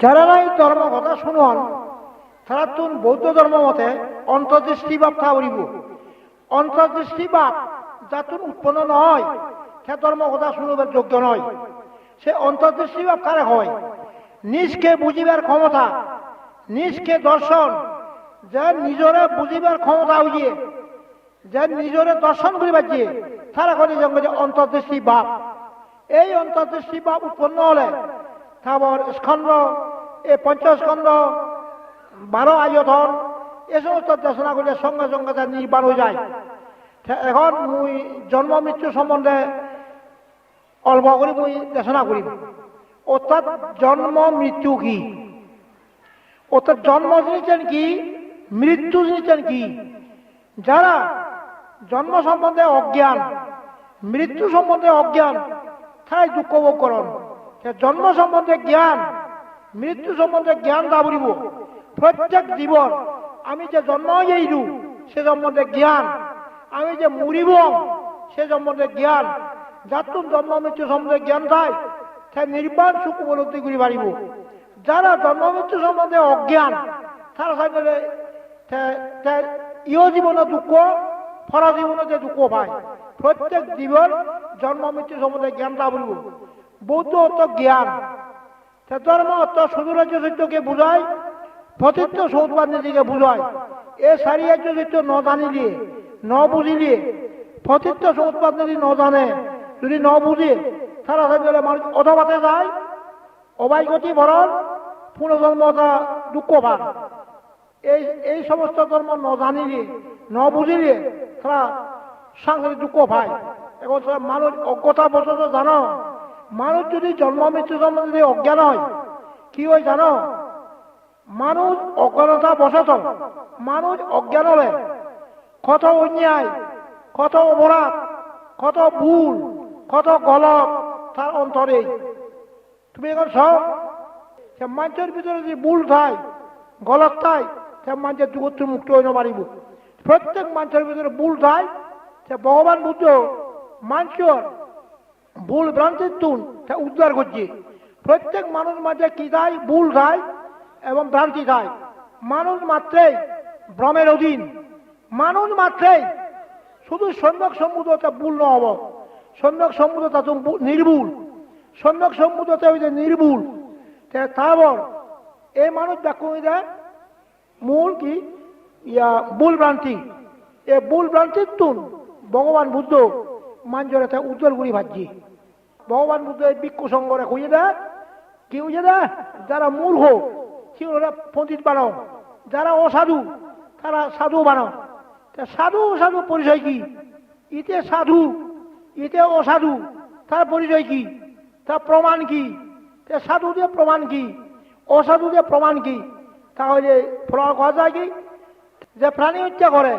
যারা নাই ধর্ম কথা শুনন, তারা তুন বৌদ্ধ ধর্ম মতে অন্তর্দৃষ্টি ভাব থাকব অন্তর্দৃষ্টি ভাব যাতুন উৎপন্ন নয়, সে ধর্ম কথা শুনবার যোগ্য নয়। সে অন্তর্দৃষ্টি বাপ কারে হয়? নিজকে বুঝিবার ক্ষমতা, নিজকে দর্শন, যে নিজরে বুঝিবার ক্ষমতা হইয়ে যে নিজরে দর্শন করিবার যে, তারা করে যে অন্তর্দৃষ্টি বাপ এই অন্তর্দৃষ্টি বাপ উৎপন্ন হলে তারপর স্কন্দ এই পঞ্চস্কন্দ বারো আয়তন এ সমস্ত দেশনা করলে সঙ্গে সঙ্গে তার নির্বাণ হয়ে যায়। এখন মুই জন্ম, মৃত্যু সম্বন্ধে অল্প করে মুই দেশনা করিব অর্থাৎ জন্ম, মৃত্যু কি? অর্থাৎ জন্ম জিনিসেন কি, মৃত্যু জিনিসেন কি? যারা জন্ম সম্বন্ধে অজ্ঞান, মৃত্যু সম্বন্ধে অজ্ঞান, তাই দুঃখ ভোগ করন। জন্ম সম্বন্ধে জ্ঞান, মৃত্যু সম্বন্ধে জ্ঞান দাবরিব প্রত্যেক জীবন আমি যে জন্ম হইলু সে সম্বন্ধে জ্ঞান। আমি যে মরিব, সে সম্বন্ধে জ্ঞান। যার জন্ম, মৃত্যু সম্বন্ধে জ্ঞান পায় সে নির্বাণ সুখ উপলব্ধি করি পারিব যারা জন্ম, মৃত্যু সম্বন্ধে অজ্ঞান, তারা সাথে ইয় জীবনের দুঃখ ফরা জীবনে যে দুঃখ পায়, প্রত্যেক জীবন জন্ম, মৃত্যু সম্বন্ধে জ্ঞান তা বলব বৌদ্ধ অর্থ জ্ঞান। ধর্ম অর্থ সুদূরাজ্য সত্যকে বুঝায় প্রতীর্থ সৌদবাদ নীতিকে বুঝায়। এ সারিয়াজ্য সত্য ন জানিলে ন বুঝিলে প্রতীর্থ সৌদবাদ নীতি ন জানে, যদি ন বুঝে তারা সাথে মানুষ অধবাতে যায়, অবাইগতি ভরণ পুনর্জন্মতা দুঃখ পান এই এই সমস্ত ধর্ম ন জানিলে ন বুঝিলে তারা সাংসারিক দুঃখ পায়। এখন মানুষ অজ্ঞতা বশত জানো মানুষ যদি জন্ম মৃত্যু সম্বন্ধে অজ্ঞান হয়, কি হয় জানো? মানুষ অজ্ঞানতা বশত মানুষ অজ্ঞান হলে কত অন্যায়, কত অপরাধ, কত ভুল, কত গলত তার অন্তরে। তুমি এখন সব সে মানুষের ভিতরে যদি ভুল থাই গলত থাই সে মানুষের যুগত মুক্ত হইতে পারিব। প্রত্যেক মানুষের ভিতরে ভুল থাই সে ভগবান বুদ্ধ মানুষের ভুল ভ্রান্তির তুন উদ্ধার করছে। প্রত্যেক মানুষ মাঝে কি থাই ভুল থাই এবং ভ্রান্তি থাই মানুষ মাত্রেই ভ্রমের অধীন। মানুষ মাত্রেই শুধু সম্যক সম্বুধতা ভুল নহব সম্যক সম্বুধতা তুমি নির্ভুল। সম্যক সম্বুধতা হইতে নির্ভুল। তে তারপর এই মানুষ দেখো দেয় মূল কি? ইয়া ভুল ভ্রান্তি। এ ভুল ভ্রান্তির তুন, ভগবান বুদ্ধ। মাঞ্জরে তা উজ্জ্বল করি ভাবছি ভগবান বুদ্ধ ভিক্ষু সঙ্গরে খুঁজে দেয় কি খুঁজে দেয় যারা মূর্খ ওরা পণ্ডিত বানাও। যারা অসাধু, তারা সাধু বানাও। তা সাধু অসাধু পরিচয় কি? ইতে সাধু, ইতে অসাধু, তার পরিচয় কি? তার প্রমাণ কি? তে সাধু দিয়ে প্রমাণ কি? অসাধু দিয়ে প্রমাণ কি? তাহলে করা যায় কি? যে প্রাণী হত্যা করে,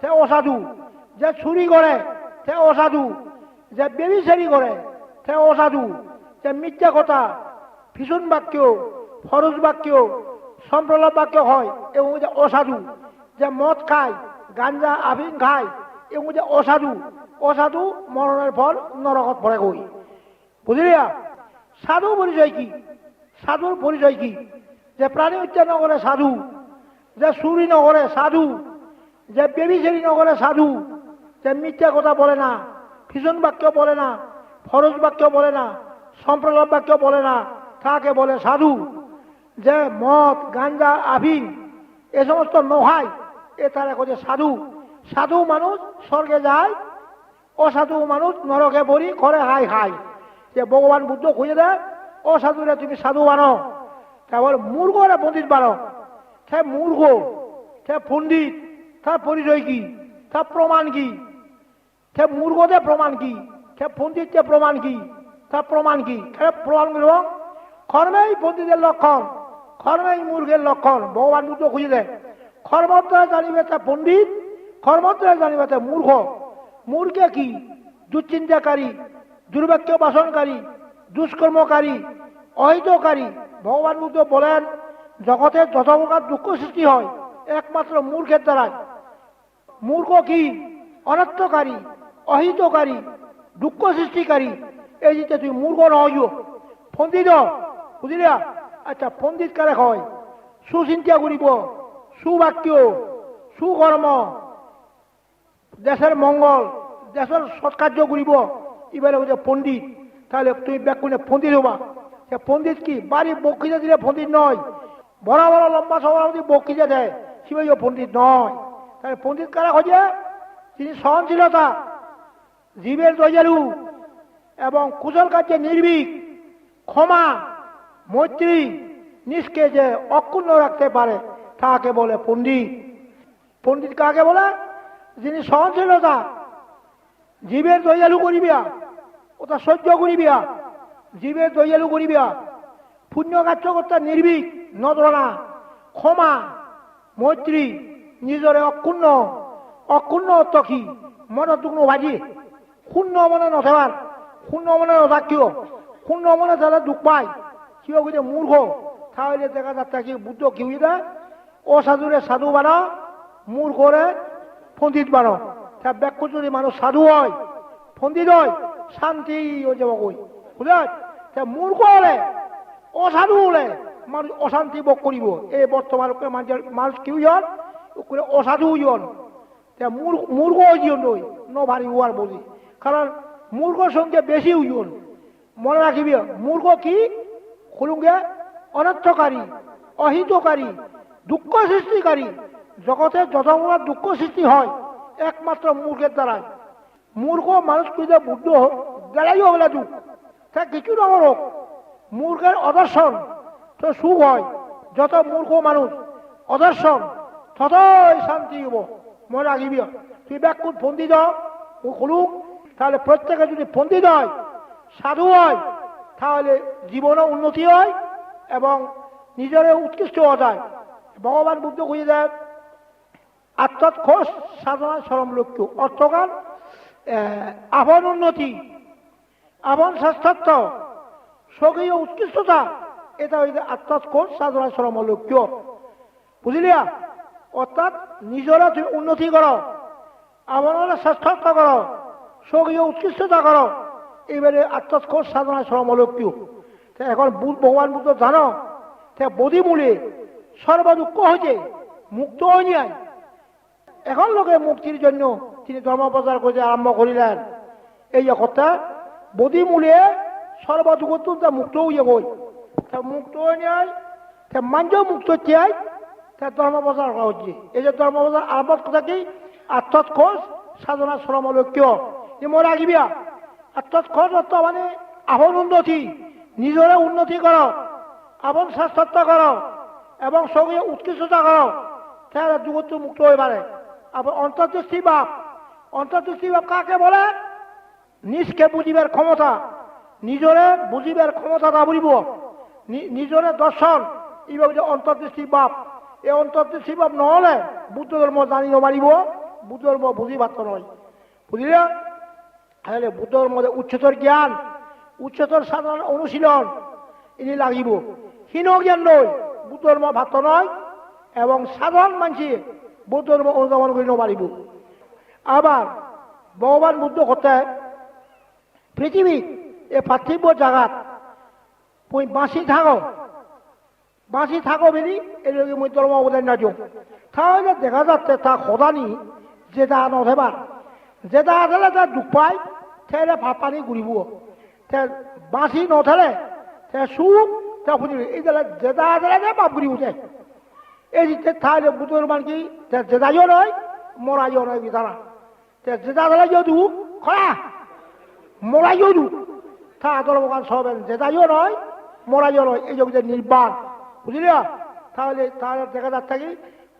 সে অসাধু। যে চুরি করে সে অসাধু, যে বেবিচারি করে সে অসাধু, যে মিথ্যা কথা, ভীষণ বাক্য, ফরজ বাক্য, সম্প্রলাপ বাক্য হয়, এবং যে অসাধু, যে মদ খায়, গাঞ্জা আফিং খায়, এবং যে অসাধু অসাধু মরণের ফল নরকত পড়ে গই বুঝলিয়া সাধু পরিচয় কি? সাধুর পরিচয় কি? যে প্রাণী হত্যা নগরে সাধু, যে চুরি নগরে সাধু, যে বেবিচেরি নগরে সাধু যে মিথ্যা কথা বলে না, ভীষণ বাক্য বলে না, ফরজ বাক্য বলে না, সম্প্রলাপ বাক্য বলে না, তাকে বলে সাধু। যে মদ গাঞ্জা আফিং এ সমস্ত নোহায় এ তারা যে সাধু। সাধু মানুষ স্বর্গে যায়, অসাধু মানুষ নরকে পড়ি করে হাই হাই যে ভগবান বুদ্ধ খুঁজে দেয়, অসাধুরে তুমি সাধু বানো। তারপর মূর্খরা পণ্ডিত বানো। সে মূর্খ সে পণ্ডিত, তার পরিচয় কি? তার প্রমাণ কি? সে মূর্খদের প্রমাণ কি সে পণ্ডিতদের প্রমাণ কি তার প্রমাণ কি সে প্রমাণ করব কর্মেই পণ্ডিতের লক্ষণ কর্মেই মূর্খের লক্ষণ ভগবান বুদ্ধ খুঁজে দেয় কর্মদ্বারা জানিবে তা পণ্ডিত কর্মদ্বারা জানিবে তা মূর্খ মূর্খে কি দুশ্চিন্তাকারী দুর্বাক্য বাসনকারী দুষ্কর্মকারী অহিতকারী ভগবান বুদ্ধ বলেন জগতে যত প্রকার দুঃখ সৃষ্টি হয় একমাত্র মূর্খের দ্বারাই মূর্খ কি অনর্থকারী অহিতকারী, দুঃখ সৃষ্টিকারী। এই যে তুই মূর্খ নয় পন্ডিত বুঝলিয়া আচ্ছা পণ্ডিত কারে হয়? সুচিন্তা করিব, সুবাক্য, সুকর্ম। দেশের মঙ্গল, দেশের সৎকার্য করিব। এবারে হচ্ছে পণ্ডিত। তাহলে তুমি ব্যাকুণে পণ্ডিত হবা। সে পণ্ডিত কি? বাড়ি বক্তৃতা দিলে পণ্ডিত নয়। বড় বড় লম্বা সভাপতি বক্তৃতা দেয়। শিবাই পণ্ডিত নয়। তাহলে পণ্ডিত কারা হচ্ছে তিনি সহনশীলতা জীবের দয়ালু এবং কুশল কার্যে নির্ভীক, ক্ষমা, মৈত্রী নিজকে যে অক্ষুণ্ণ রাখতে পারে তাকে বলে পণ্ডিত। পণ্ডিত কাকে বলে? যিনি সহনশীলতা, জীবের দয়ালু করিবিয়া, ওটা সহ্য করিবিয়া, জীবের দয়ালু করিবিয়া পুণ্য কার্য করতে নির্ভীক নদনা ক্ষমা, মৈত্রী, নিজরে অক্ষুণ্ণ অক্ষুণ্ণ অর্থ কি ভাজি শূন্য মনে নথেবার শূন্য মনে নথাক নথাকিও শূন্য মনে যারা দুঃখ পায়? কিয় বুঝে মূর্খ তাহলে দেখা যাচ্ছে কি বুদ্ধ কি বুঝে অসাধুরে সাধু বানো মূর্খরে পণ্ডিত বানো। তা ব্যাখ্য যদি মানুষ সাধু হয়, পণ্ডিত হয়, শান্তি হয়ে যাব কই বুঝলে মূর্খ হলে, অসাধু হলে মানুষ অশান্তি ভোগ করিব এই বর্তমান মানুষের মানুষ ওকে অসাধু হইন তা মূর্খ হইন নই ন ভারী হওয়ার বলি কারণ মূর্খর সঙ্গে বেশি হইন মনে রাখিবি মূর্খ কি? খুলুঙ্গে অনর্থকারী, অহিতকারী, দুঃখ সৃষ্টিকারী। জগতে যত যতগুলো দুঃখ সৃষ্টি হয় একমাত্র মূর্খের দ্বারাই। মূর্খ মানুষ কিন্তু বুদ্ধ হোক দাঁড়াই হলে দুঃখ তা কিছু নগর হোক মূর্খের অদর্শন তো সুখ হয়। যত মূর্খ মানুষ অদর্শন, ততই শান্তি হব মনে রাখিবি, তুই ব্যাকুট ফন্দি দাও খুলুক। তাহলে প্রত্যেকে যদি পণ্ডিত হয়, সাধু হয়, তাহলে জীবনও উন্নতি হয় এবং নিজের উৎকৃষ্ট হওয়া যায়। ভগবান বুদ্ধ খুঁজে দেয় আত্মত খোষ সাধনা সরম লক্ষ্য অর্থকাল আপন উন্নতি আপন শ্রেষ্ঠত্ব, স্বকীয় উৎকৃষ্টতা, এটা হইছে আত্মত খোষ সাধনা সরম লক্ষ্য বুঝলিয়া অর্থাৎ নিজরা তুমি উন্নতি করো আপন শ্রেষ্ঠত্ব করো স্বকীয় উৎকৃষ্টতা করো। এইবারে আত্মস্কর সাধনা শ্রম লক্ষ্য এখন ভগবান বুদ্ধ জানো বদি মূলে সর্বদুঃখ হয়েছে মুক্ত হয়নি এখন লোকে মুক্তির জন্য তিনি ধর্ম প্রচার করতে আরম্ভ করিলেন। এই কথা বদি মূলে সর্বদুঃখ মুক্ত হয়ে গই। তা মুক্ত হয়নি আই তা মাঞ্জ মুক্ত চাই তা ধর্ম প্রচার করা হচ্ছে। এই যে ধর্ম প্রচার আরম্ভ কথা কি আত্মস্কর সাধনা শ্রম মনে রাখিবিয়া অর্থাৎ খোঁজ অর্থ মানে আপন উন্নতি, নিজরে উন্নতি করো, আপন শ্রেষ্ঠত্ব করো, এবং সঙ্গে উৎকৃষ্টতা করো। তাহলে যুগত মুক্ত হয়ে পারে। আবার অন্তর্দৃষ্টি বাপ অন্তর্দৃষ্টি বাপ কাকে বলে? নিজকে বুঝিবার ক্ষমতা, নিজরে বুঝিবার ক্ষমতা না বুঝিব নিজরে দর্শন, এইভাবে যে অন্তর্দৃষ্টি বাপ এই অন্তর্দৃষ্টি বাপ নহলে বুদ্ধ ধর্ম জানিব পারিব বুদ্ধ ধর্ম বুঝি পারত নয়। বুঝলিয়া তাহলে বুদ্ধর মধ্যে উচ্চতর জ্ঞান, উচ্চতর সাধারণ অনুশীলন ইনি লাগিব। হীন জ্ঞান নয় বুদ্ধর্ম ভাত নয়, এবং সাধারণ মানুষে বুদ্ধর্ম অনুধাবন করে পারিব। আবার ভগবান বুদ্ধ কথা পৃথিবী এ পার্থিব জাগাত মই বাঁচি থাকো বাঁচি থাকো বেরি এরকম মই ধর্ম অবদান না দিও তাহলে দেখা যাচ্ছে তা সদানি যেটা নথেবার যেটা আসলে তার দুখ পায় সেটা ভাত পানী ঘূৰিব বাঁচি নথলে সুখ এই জেদা আদালে বাপ ঘূৰি উঠে এই যে ঠাই বুটৰ মান কি জেদাইও নয় মরাইও নয় বিধানা জেদা আদালে যদি খরা মরাইও দু তা আদর বাগান সবেন জেদাইও নয় মরাইও নয় এই যে নির্বাণ বুঝলি তাহলে তাহলে দেখা যাচ্ছে কি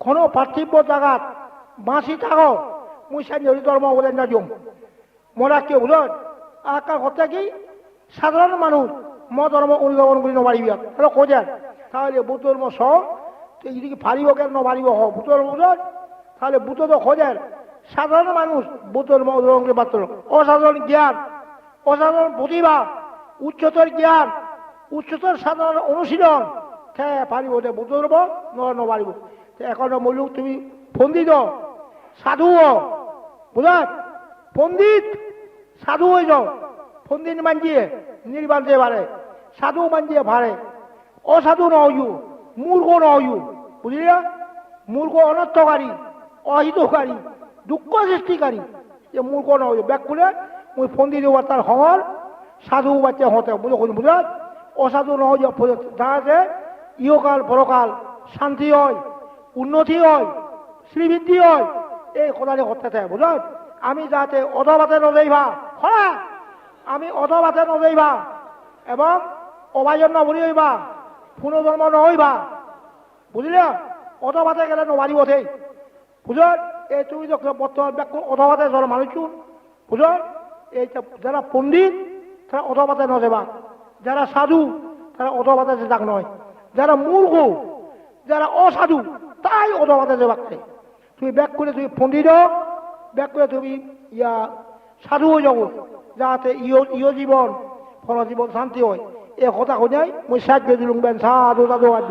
কোনো পার্থিব্য জায়গাত বাঁচি থাকো মুই সাইনি ধর্ম বলে না মরা কেউ বুঝলেন আকার কথা কি সাধারণ মানুষ ম ধর্ম অনুধাবন করে নমারিবি তাহলে খোঁজেন তাহলে বুদ্ধ ধর্ম সহ এদিকে ফারিব কেন নমারিব হ বুদ্ধ ধর্ম বুঝলেন তাহলে বুদ্ধ তো খোঁজেন সাধারণ মানুষ বুদ্ধ ধর্ম অনুধাবন করে পাত্র অসাধারণ জ্ঞান, অসাধারণ প্রতিভা, উচ্চতর জ্ঞান, উচ্চতর সাধারণ অনুশীলন। হ্যাঁ পারিব বুদ্ধ ধর্ম নমারিব এখন মূল্য তুমি ফন্দিত সাধু বুঝলেন? পণ্ডিত সাধু হয়ে যাও। পণ্ডিত মানজিয়ে দিয়ে পারে সাধু মানজিয়ে ভারে অসাধু নয়ু মূর্খ নয়ু বুঝলি না? মূর্খ অনর্থকারী, অহিতকারী, দুঃখ সৃষ্টিকারী। যে মূর্খ নয় ব্যাগ খুলে মুই ফোন দিয়ে দেবো তার হর সাধু বাচ্চা হতে বুঝো কোন অসাধু নয় যাতে ইহকাল পরকাল শান্তি হয়, উন্নতি হয়, শ্রীবৃদ্ধি হয়। এই কথাটি করতে থাকে বুঝল আমি যাতে অধবাতে নজাইবা হ্যাঁ আমি অধবাতে নজাইবা এবং অবাজন নবরি হইবা, পুনর্জন্ম নহইবা বুঝলি? অধবাতে গেলে নবারিব সেই বুঝল? এই তুমি তো বর্তমান ব্যাকুল অধবাতে জল মানুষ বুঝল? এই যারা পণ্ডিত, তারা অধবাতে নজেবা যারা সাধু, তারা অধবাতে যাক নয়। যারা মূর্খ, যারা অসাধু, তাই অধবাতে যাবাক তুমি ব্যাক করে তুমি পণ্ডিত ব্যাক করে তুমি ইয়া সাধু হয়ে যাব যাতে ইয় ইয় জীবন, ফল জীবন, শান্তি হয়। এ কথা শুনাই মই সাহায্য দিলুম বেন, সাধু সাধু আজ